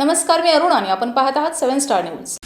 नमस्कार मी अरुण आणि आपण पाहत आहात सेव्हन स्टार न्यूज.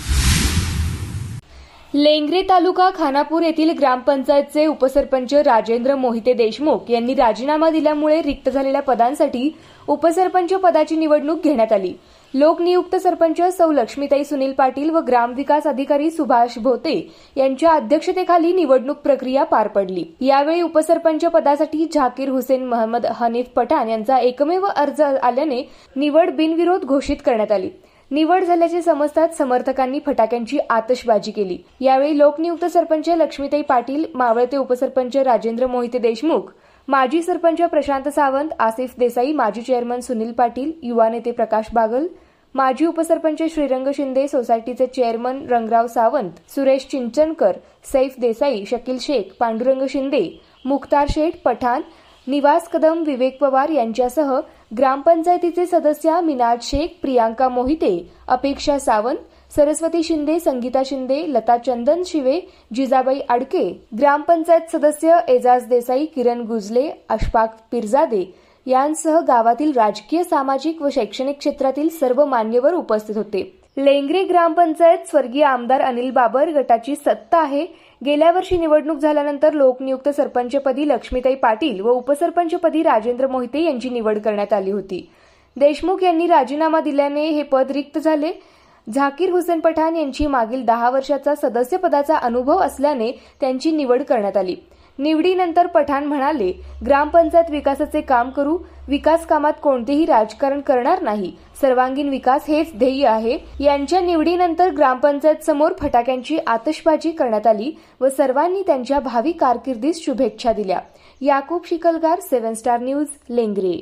लेंगरे तालुका खानापूर येथील ग्रामपंचायतचे उपसरपंच राजेंद्र मोहिते देशमुख यांनी राजीनामा दिल्यामुळे रिक्त झालेल्या पदांसाठी उपसरपंच पदाची निवडणूक घेण्यात आली. लोकनियुक्त सरपंच सौ लक्ष्मीताई सुनील पाटील व ग्रामविकास अधिकारी सुभाष भोते यांच्या अध्यक्षतेखाली निवडणूक प्रक्रिया पार पडली. यावेळी उपसरपंच पदासाठी झाकीर हुसेन महम्मद हनीफ पठाण यांचा एकमेव अर्ज आल्याने निवड बिनविरोध घोषित करण्यात आली. निवड झाल्याचे समजताच समर्थकांनी फटाक्यांची आतषबाजी केली. यावेळी लोकनियुक्त सरपंच लक्ष्मीताई पाटील मावळते उपसरपंच राजेंद्र मोहिते देशमुख माजी सरपंच प्रशांत सावंत आसिफ देसाई माजी चेअरमन सुनील पाटील युवा नेते प्रकाश बागल माजी उपसरपंच श्रीरंग शिंदे सोसायटीचे चेअरमन रंगराव सावंत सुरेश चिंचनकर सैफ देसाई शकील शेख पांडुरंग शिंदे मुख्तार शेठ पठाण निवास कदम विवेक पवार यांच्यासह ग्रामपंचायतीचे सदस्य मिनाज शेख प्रियांका मोहिते अपेक्षा सावंत सरस्वती शिंदे संगीता शिंदे लता चंदन शिवे जिजाबाई आडके ग्रामपंचायत सदस्य एजाज देसाई किरण गुजले अशफाक पिरजादे यांसह गावातील राजकीय सामाजिक व शैक्षणिक क्षेत्रातील सर्व मान्यवर उपस्थित होते. लेंगरे ग्रामपंचायत स्वर्गीय आमदार अनिल बाबर गटाची सत्ता आहे. गेल्या वर्षी निवडणूक झाल्यानंतर लोकनियुक्त सरपंचपदी लक्ष्मीताई पाटील व उपसरपंचपदी राजेंद्र मोहिते यांची निवड करण्यात आली होती. देशमुख यांनी राजीनामा दिल्याने हे पद रिक्त झाले. झाकीर हुसेन पठाण यांची मागील दहा वर्षाचा सदस्यपदाचा अनुभव असल्याने त्यांची निवड करण्यात आली. निवडीनंतर पठाण म्हणाले ग्रामपंचायत विकासाचे काम करू विकास कामात कोणतेही राजकारण करणार नाही. सर्वांगीण विकास हेच ध्येय आहे. यांच्या निवडीनंतर ग्रामपंचायत समोर फटाक्यांची आतषबाजी करण्यात आली व सर्वांनी त्यांच्या भावी कारकिर्दीस शुभेच्छा दिल्या. Yakub Shikalgar seven star news Lengare.